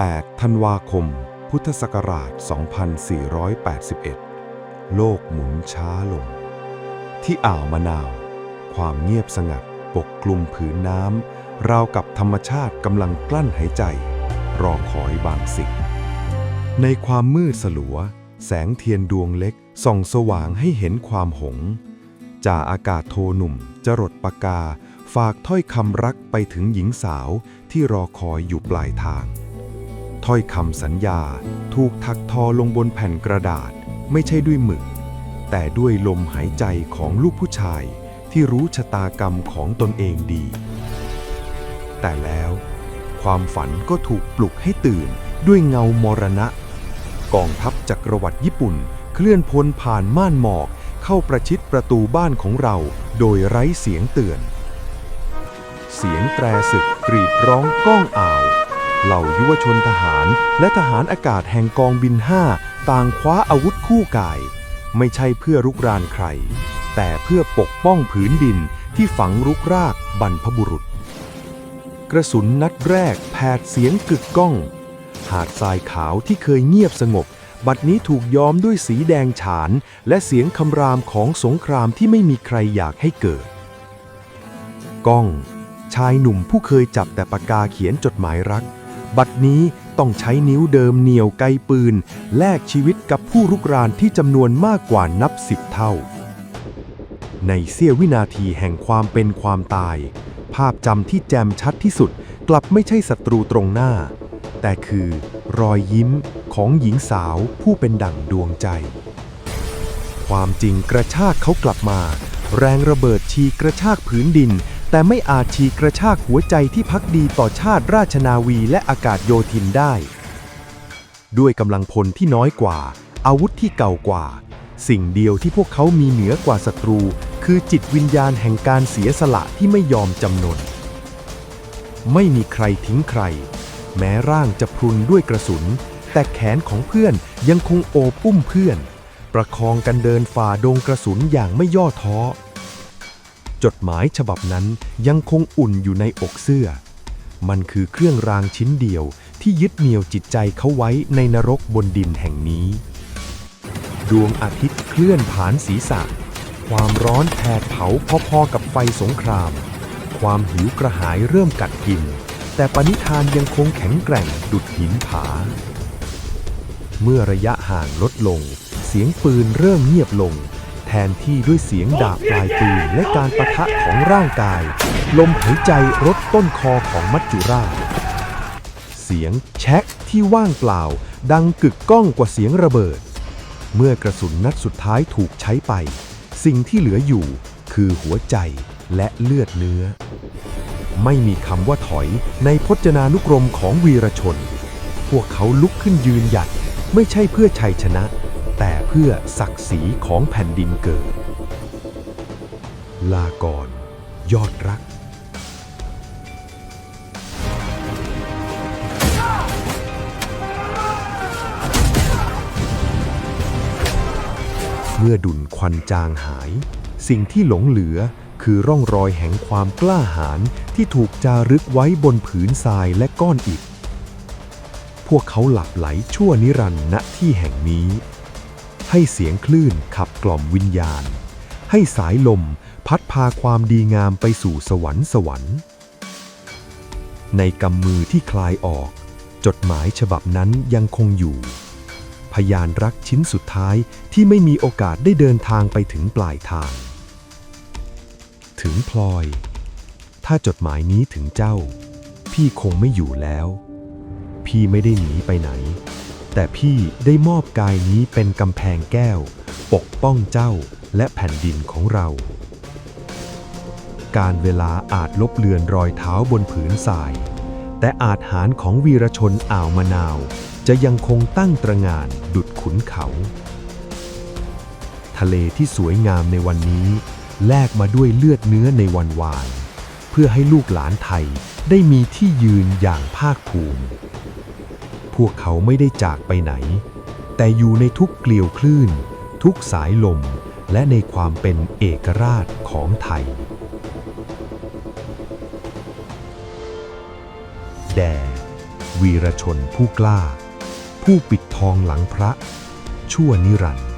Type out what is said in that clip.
8 ธันวาคม พุทธศักราช 2481 โลกหมุนช้าลง ที่อ่าวมะนาว ความเงียบสงัดปกคลุมผืนน้ำ ราวกับธรรมชาติกำลังกลั้นหายใจ รอคอยบางสิ่ง ในความมืดสลัว แสงเทียนดวงเล็กส่องสว่างให้เห็นความหงส์จ่าอากาศโทหนุ่ม จรดปากกา ฝากถ้อยคำรักไปถึงหญิงสาวที่รอคอยอยู่ปลายทาง ถ้อยคำสัญญาถูกถักทอลงบนแผ่นกระดาษ ไม่ใช่ด้วยหมึก แต่ด้วยลมหายใจของลูกผู้ชายที่รู้ชะตากรรมของตนเองดี แต่แล้ว ความฝันก็ถูกปลุกให้ตื่นด้วยเงามรณะ กองทัพจักรวรรดิญี่ปุ่น เคลื่อนพลผ่านม่านหมอกเข้าประชิดประตูบ้านของเรา โดยไร้เสียงเตือน เสียงแตรศึกกรีดร้องก้องอา เหล่ายุวชนทหารและทหารอากาศแห่งกองบินห้าต่างคว้าอาวุธคู่กาย ไม่ใช่เพื่อรุกรานใคร แต่เพื่อปกป้องผืนดินที่ฝังรุกรากบรรพบุรุษ กระสุนนัดแรกแผดเสียงกึกก้อง หาดทรายขาวที่เคยเงียบสงบ บัดนี้ถูกย้อมด้วยสีแดงฉาน และเสียงคำรามของสงครามที่ไม่มีใครอยากให้เกิด ก้อง ชายหนุ่มผู้เคยจับแต่ปากกาเขียนจดหมายรัก บัดนี้ต้องใช้นิ้วเดิมเหนียวไกลปืน แลกชีวิตกับผู้รุกรานที่จำนวนมากกว่านับสิบเท่า ในเสี้ยววินาทีแห่งความเป็นความตาย ภาพจำที่แจ่มชัดที่สุดกลับไม่ใช่ศัตรูตรงหน้า แต่คือรอยยิ้มของหญิงสาวผู้เป็นดั่งดวงใจ ความจริงกระชากเขากลับมา แรงระเบิดชีกระชากผืนดิน แต่ไม่อาจชีกระชากหัวใจที่พักดีต่อชาติราชนาวีและอากาศโยธินได้ ด้วยกำลังพลที่น้อยกว่า อาวุธที่เก่ากว่า สิ่งเดียวที่พวกเขามีเหนือกว่าศัตรู คือจิตวิญญาณแห่งการเสียสละที่ไม่ยอมจำนน ไม่มีใครทิ้งใคร แม้ร่างจะพรุนด้วยกระสุน แต่แขนของเพื่อนยังคงโอบอุ้มเพื่อน ประคองกันเดินฝ่าดงกระสุนอย่างไม่ย่อท้อ จดหมายฉบับนั้นยังคงอุ่นอยู่ในอกเสื้อ มันคือเครื่องรางชิ้นเดียวที่ยึดเหนี่ยวจิตใจเขาไว้ในนรกบนดินแห่งนี้ ดวงอาทิตย์เคลื่อนผ่านศีรษะ ความร้อนแผดเผาพอๆกับไฟสงคราม ความหิวกระหายเริ่มกัดกิน แต่ปณิธานยังคงแข็งแกร่งดุดหินผา เมื่อระยะห่างลดลง เสียงปืนเริ่มเงียบลง ทนที่ด้วยเสียงดาบปลายปืนและการประทะของร่างกาย ลมหายใจรดต้นคอของมัจจุราช เสียงแช็กที่ว่างเปล่า ดังกึกก้องกว่าเสียงระเบิด เมื่อกระสุนนัดสุดท้ายถูกใช้ไป สิ่งที่เหลืออยู่คือหัวใจและเลือดเนื้อ ไม่มีคำว่าถอยในพจนานุกรมของวีรชน พวกเขาลุกขึ้นยืนหยัดไม่ใช่เพื่อชัยชนะ แต่เพื่อศักดิ์ศรีของแผ่นดินเกิด ลาก่อนยอดรักเมื่อดุลควันจางหาย สิ่งที่หลงเหลือคือร่องรอยแห่งความกล้าหาญที่ถูกจารึกไว้บนผืนทรายและก้อนอิฐ พวกเขาหลับไหลชั่วนิรันดร์ณที่แห่งนี้ ให้เสียงคลื่นขับกล่อมวิญญาณ ให้สายลมพัดพาความดีงามไปสู่สวรรค์สวรรค์ ในกำมือที่คลายออก จดหมายฉบับนั้นยังคงอยู่ พยานรักชิ้นสุดท้ายที่ไม่มีโอกาสได้เดินทางไปถึงปลายทาง ถึงพลอย ถ้าจดหมายนี้ถึงเจ้า พี่คงไม่อยู่แล้ว พี่ไม่ได้หนีไปไหน แต่พี่ได้มอบกายนี้เป็นกำแพงแก้ว ปกป้องเจ้าและแผ่นดินของเรา การเวลาอาจลบเลือนรอยเท้าบนผืนทราย แต่อาจหารของวีรชนอ่าวมะนาว จะยังคงตั้งตระงานดุดขุนเขา ทะเลที่สวยงามในวันนี้ แลกมาด้วยเลือดเนื้อในวันวาน เพื่อให้ลูกหลานไทยได้มีที่ยืนอย่างภาคภูมิ พวกเขาไม่ได้จากไปไหน แต่อยู่ในทุกเกลียวคลื่น ทุกสายลม และในความเป็นเอกราชของไทย แด่วีรชนผู้กล้า ผู้ปิดทองหลังพระ ชั่วนิรันดร์